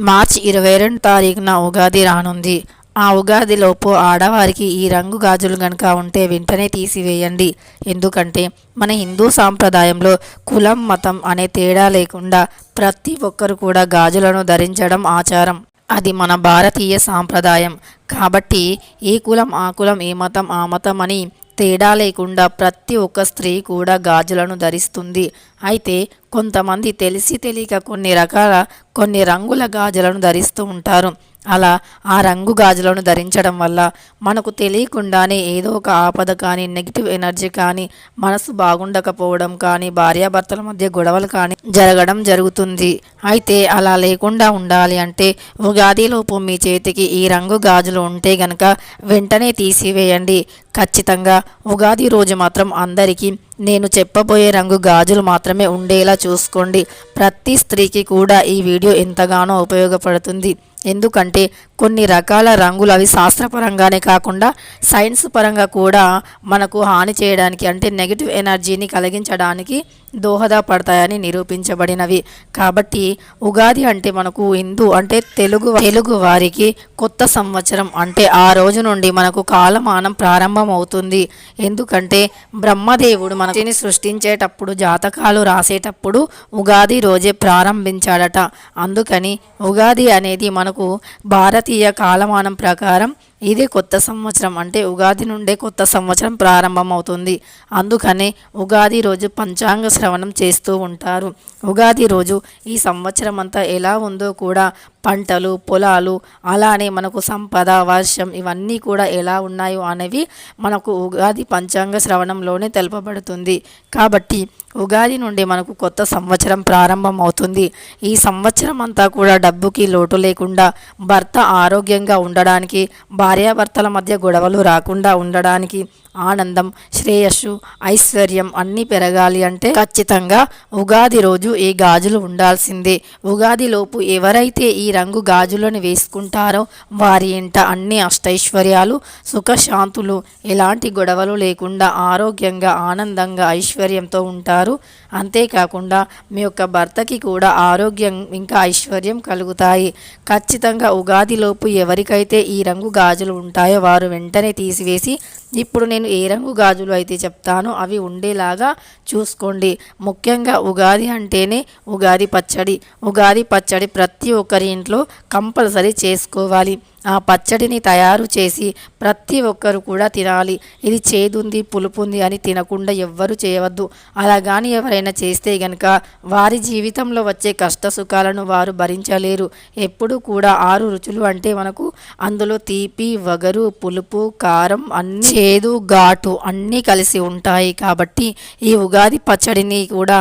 మార్చి ఇరవై రెండు తారీఖున ఉగాది రానుంది. ఆ ఉగాదిలోపు ఆడవారికి ఈ రంగు గాజులు గనుక ఉంటే వెంటనే తీసివేయండి. ఎందుకంటే మన హిందూ సాంప్రదాయంలో కులం మతం అనే తేడా లేకుండా ప్రతి ఒక్కరు కూడా గాజులను ధరించడం ఆచారం. అది మన భారతీయ సాంప్రదాయం. కాబట్టి ఏ కులం ఆ కులం ఏ మతం ఆ మతం అని తేడా లేకుండా ప్రతి ఒక్క స్త్రీ కూడా గాజులను ధరిస్తుంది. అయితే కొంతమంది తెలిసి తెలియక కొన్ని రకాల కొన్ని రంగుల గాజులను ధరిస్తూ ఉంటారు. అలా ఆ రంగు గాజులను ధరించడం వల్ల మనకు తెలియకుండానే ఏదో ఒక ఆపద కానీ నెగిటివ్ ఎనర్జీ కానీ మనసు బాగుండకపోవడం కానీ భార్యాభర్తల మధ్య గొడవలు కానీ జరగడం జరుగుతుంది. అయితే అలా లేకుండా ఉండాలి అంటే ఉగాదిలోపు మీ చేతికి ఈ రంగు గాజులు ఉంటే గనక వెంటనే తీసివేయండి. ఖచ్చితంగా ఉగాది రోజు మాత్రం అందరికీ నేను చెప్పబోయే రంగు గాజులు మాత్రమే ఉండేలా చూసుకోండి. ప్రతి స్త్రీకి కూడా ఈ వీడియో ఎంతగానో ఉపయోగపడుతుంది. ఎందుకంటే కొన్ని రకాల రంగులు అవి శాస్త్రపరంగానే కాకుండా సైన్స్ పరంగా కూడా మనకు హాని చేయడానికి అంటే నెగిటివ్ ఎనర్జీని కలిగించడానికి దోహదపడతాయని నిరూపించబడినవి. కాబట్టి ఉగాది అంటే మనకు హిందూ అంటే తెలుగు తెలుగు వారికి కొత్త సంవత్సరం అంటే ఆ రోజు నుండి మనకు కాలమానం ప్రారంభమవుతుంది. ఎందుకంటే బ్రహ్మదేవుడు మనని సృష్టించేటప్పుడు జాతకాలు రాసేటప్పుడు ఉగాది రోజే ప్రారంభించాడట. అందుకని ఉగాది అనేది మనకు భారతీయ కాలమానం ప్రకారం ఇదే కొత్త సంవత్సరం అంటే ఉగాది నుండే కొత్త సంవత్సరం ప్రారంభమవుతుంది. అందుకనే ఉగాది రోజు పంచాంగ శ్రవణం చేస్తూ ఉంటారు. ఉగాది రోజు ఈ సంవత్సరం అంతా ఎలా ఉందో కూడా పంటలు పొలాలు అలానే మనకు సంపద వర్షం ఇవన్నీ కూడా ఎలా ఉన్నాయో అనేవి మనకు ఉగాది పంచాంగ శ్రవణంలోనే తెలుపబడుతుంది. కాబట్టి ఉగాది నుండి మనకు కొత్త సంవత్సరం ప్రారంభం అవుతుంది ఈ సంవత్సరం అంతా కూడా డబ్బుకి లోటు లేకుండా భర్త ఆరోగ్యంగా ఉండడానికి భార్యాభర్తల మధ్య గొడవలు రాకుండా ఉండడానికి ఆనందం శ్రేయస్సు ఐశ్వర్యం అన్నీ పెరగాలి అంటే ఖచ్చితంగా ఉగాది రోజు ఈ గాజులు ఉండాల్సిందే. ఉగాదిలోపు ఎవరైతే ఈ రంగు గాజులను వేసుకుంటారో వారి ఇంట అన్ని అష్టైశ్వర్యాలు సుఖశాంతులు ఎలాంటి గొడవలు లేకుండా ఆరోగ్యంగా ఆనందంగా ఐశ్వర్యంతో ఉంటారు. అంతేకాకుండా మీ యొక్క భర్తకి కూడా ఆరోగ్యం ఇంకా ఐశ్వర్యం కలుగుతాయి. ఖచ్చితంగా ఉగాదిలోపు ఎవరికైతే ఈ రంగు గాజులు ఉంటాయో వారు వెంటనే తీసివేసి ఇప్పుడు నేను ఏ రంగు గాజులు అయితే చెప్తానో అవి ఉండేలాగా చూసుకోండి. ముఖ్యంగా ఉగాది అంటేనే ఉగాది పచ్చడి. ఉగాది పచ్చడి ప్రతి ఒక్కరి ఇంట్లో కంపల్సరీ చేసుకోవాలి. ఆ పచ్చడిని తయారు చేసి ప్రతి ఒక్కరు కూడా తినాలి. ఇది చేదుంది పులుపుంది అని తినకుండా ఎవ్వరు చేయవద్దు. అలా కానీ ఎవరైనా చేస్తే గనక వారి జీవితంలో వచ్చే కష్ట సుఖాలను వారు భరించలేరు. ఎప్పుడు కూడా ఆరు రుచులు అంటే మనకు అందులో తీపి వగరు పులుపు కారం అన్ని చేదు ఘాటు అన్నీ కలిసి ఉంటాయి కాబట్టి ఈ ఉగాది పచ్చడిని కూడా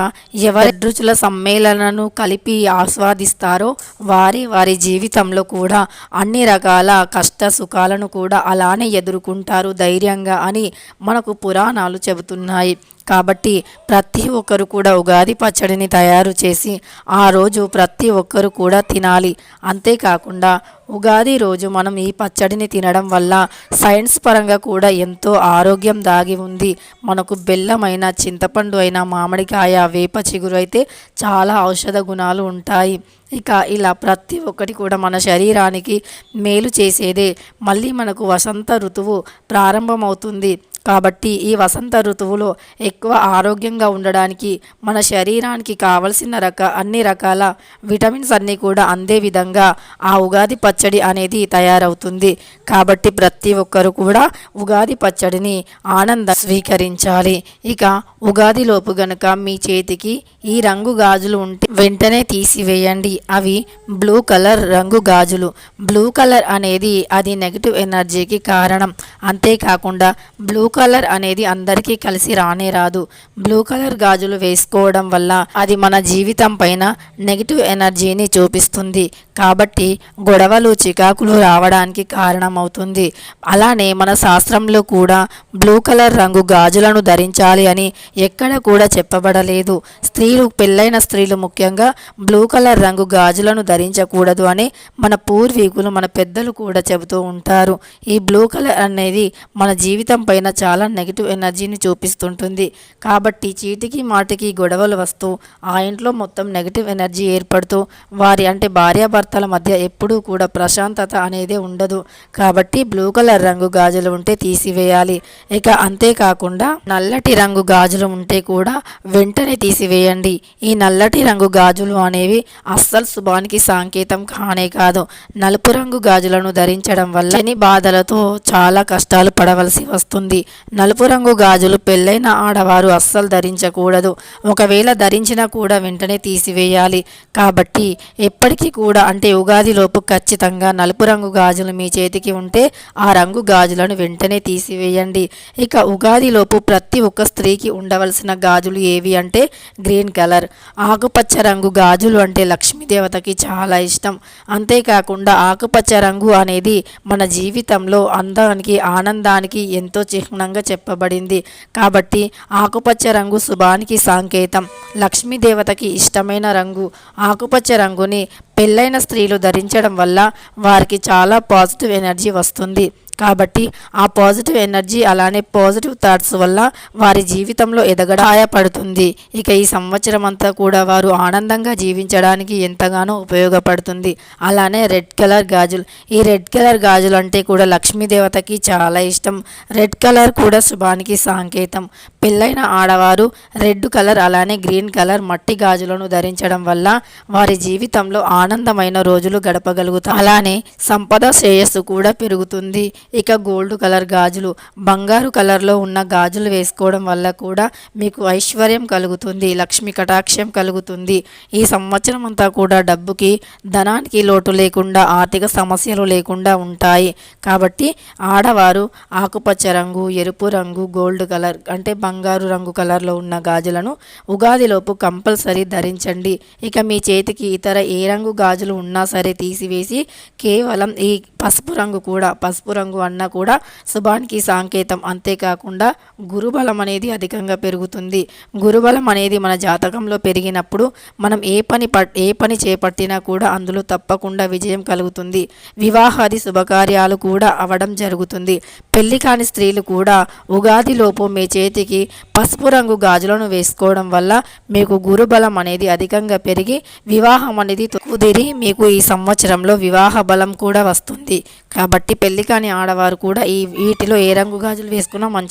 ఎవరి రుచుల సమ్మేళనను కలిపి ఆస్వాదిస్తారో వారి వారి జీవితంలో కూడా అన్ని రకాల రకాల కష్ట సుఖాలను కూడా అలానే ఎదుర్కొంటారు ధైర్యంగా అని మనకు పురాణాలు చెబుతున్నాయి. కాబట్టి ప్రతి ఒక్కరు కూడా ఉగాది పచ్చడిని తయారు చేసి ఆ రోజు ప్రతి ఒక్కరు కూడా తినాలి. అంతేకాకుండా ఉగాది రోజు మనం ఈ పచ్చడిని తినడం వల్ల సైన్స్ పరంగా కూడా ఎంతో ఆరోగ్యం దాగి ఉంది. మనకు బెల్లమైన చింతపండు అయిన మామిడికాయ వేప చిగురు అయితే చాలా ఔషధ గుణాలు ఉంటాయి. ఇక ఇలా ప్రతి ఒక్కటి కూడా మన శరీరానికి మేలు చేసేదే. మళ్ళీ మనకు వసంత ఋతువు ప్రారంభమవుతుంది. కాబట్టి ఈ వసంత ఋతువులో ఎక్కువ ఆరోగ్యంగా ఉండడానికి మన శరీరానికి కావలసిన రక అన్ని రకాల విటమిన్స్ అన్నీ కూడా అందే విధంగా ఆ ఉగాది పచ్చడి అనేది తయారవుతుంది. కాబట్టి ప్రతి ఒక్కరు కూడా ఉగాది పచ్చడిని ఆనంద స్వీకరించాలి. ఇక ఉగాదిలోపు గనుక మీ చేతికి ఈ రంగు గాజులు ఉంటే వెంటనే తీసివేయండి. అవి బ్లూ కలర్ రంగు గాజులు. బ్లూ కలర్ అనేది అది నెగిటివ్ ఎనర్జీకి కారణం. అంతేకాకుండా బ్లూ కలర్ అనేది అందరికీ కలిసి రానే రాదు. బ్లూ కలర్ గాజులు వేసుకోవడం వల్ల అది మన జీవితం పైన నెగిటివ్ ఎనర్జీని చూపిస్తుంది. కాబట్టి గొడవలు చికాకులు రావడానికి కారణమవుతుంది. అలానే మన శాస్త్రంలో కూడా బ్లూ కలర్ రంగు గాజులను ధరించాలి అని ఎక్కడ కూడా చెప్పబడలేదు. స్త్రీలు పెళ్ళైన స్త్రీలు ముఖ్యంగా బ్లూ కలర్ రంగు గాజులను ధరించకూడదు అని మన పూర్వీకులు మన పెద్దలు కూడా చెబుతూ ఉంటారు. ఈ బ్లూ కలర్ అనేది మన జీవితం పైన చాలా నెగిటివ్ ఎనర్జీని చూపిస్తుంటుంది. కాబట్టి చీటికి మాటికి గొడవలు వస్తూ ఆ ఇంట్లో మొత్తం నెగిటివ్ ఎనర్జీ ఏర్పడుతూ వారి అంటే భార్యాభర్త భార్యాభర్తల మధ్య ఎప్పుడూ కూడా ప్రశాంతత అనేది ఉండదు. కాబట్టి బ్లూ కలర్ రంగు గాజులు ఉంటే తీసివేయాలి. ఇక అంతేకాకుండా నల్లటి రంగు గాజులు ఉంటే కూడా వెంటనే తీసివేయండి. ఈ నల్లటి రంగు గాజులు అనేవి అస్సలు శుభానికి సంకేతం కానే కాదు. నలుపు రంగు గాజులను ధరించడం వల్ల శని బాధలతో చాలా కష్టాలు పడవలసి వస్తుంది. నలుపు రంగు గాజులు పెళ్ళైన ఆడవారు అస్సలు ధరించకూడదు. ఒకవేళ ధరించినా కూడా వెంటనే తీసివేయాలి. కాబట్టి ఎప్పటికీ కూడా అంటే ఉగాదిలోపు ఖచ్చితంగా నలుపు రంగు గాజులు మీ చేతికి ఉంటే ఆ రంగు గాజులను వెంటనే తీసివేయండి. ఇక ఉగాదిలోపు ప్రతి ఒక్క స్త్రీకి ఉండవలసిన గాజులు ఏవి అంటే గ్రీన్ కలర్. ఆకుపచ్చ రంగు గాజులు అంటే లక్ష్మీదేవతకి చాలా ఇష్టం. అంతేకాకుండా ఆకుపచ్చ రంగు అనేది మన జీవితంలో అందానికి ఆనందానికి ఎంతో చిహ్నంగా చెప్పబడింది. కాబట్టి ఆకుపచ్చ రంగు శుభానికి సంకేతం. లక్ష్మీదేవతకి ఇష్టమైన రంగు. ఆకుపచ్చ రంగుని పెళ్ళైన స్త్రీలు ధరించడం వల్ల వారికి చాలా పాజిటివ్ ఎనర్జీ వస్తుంది. కాబట్టి ఆ పాజిటివ్ ఎనర్జీ అలానే పాజిటివ్ థాట్స్ వల్ల వారి జీవితంలో ఎదగడ సహాయపడుతుంది. ఇక ఈ సంవత్సరం అంతా కూడా వారు ఆనందంగా జీవించడానికి ఎంతగానో ఉపయోగపడుతుంది. అలానే రెడ్ కలర్ గాజులు. ఈ రెడ్ కలర్ గాజులు అంటే కూడా లక్ష్మీదేవతకి చాలా ఇష్టం. రెడ్ కలర్ కూడా శుభానికి సంకేతం. పెళ్ళైన ఆడవారు రెడ్ కలర్ అలానే గ్రీన్ కలర్ మట్టి గాజులను ధరించడం వల్ల వారి జీవితంలో ఆనందమైన రోజులు గడపగలుగుతారు. అలానే సంపద శ్రేయస్సు కూడా పెరుగుతుంది. ఇక గోల్డ్ కలర్ గాజులు బంగారు కలర్లో ఉన్న గాజులు వేసుకోవడం వల్ల కూడా మీకు ఐశ్వర్యం కలుగుతుంది లక్ష్మి కటాక్షం కలుగుతుంది. ఈ సంవత్సరం అంతా కూడా డబ్బుకి ధనానికి లోటు లేకుండా ఆర్థిక సమస్యలు లేకుండా ఉంటాయి. కాబట్టి ఆడవారు ఆకుపచ్చ రంగు ఎరుపు రంగు గోల్డ్ కలర్ అంటే బంగారు రంగు కలర్లో ఉన్న గాజులను ఉగాదిలోపు కంపల్సరీ ధరించండి. ఇక మీ చేతికి ఇతర ఏ రంగు గాజులు ఉన్నా సరే తీసివేసి కేవలం ఈ పసుపు రంగు కూడా పసుపు రంగు అన్నా కూడా శుభానికి సంకేతం. అంతేకాకుండా గురుబలం అనేది అధికంగా పెరుగుతుంది. గురుబలం అనేది మన జాతకంలో పెరిగినప్పుడు మనం ఏ పని ఏ పని చేపట్టినా కూడా అందులో తప్పకుండా విజయం కలుగుతుంది. వివాహాది శుభకార్యాలు కూడా అవడం జరుగుతుంది. పెళ్ళి కాని స్త్రీలు కూడా ఉగాదిలోపు మీ చేతికి పసుపు రంగు గాజులను వేసుకోవడం వల్ల మీకు గురుబలం అనేది అధికంగా పెరిగి వివాహం అనేది కుదిరి మీకు ఈ సంవత్సరంలో వివాహ బలం కూడా వస్తుంది. కాబట్టి పెళ్ళి కాని ఆడవారు కూడా ఈ వీటిలో ఏ రంగు గాజులు వేసుకున్నా మంచి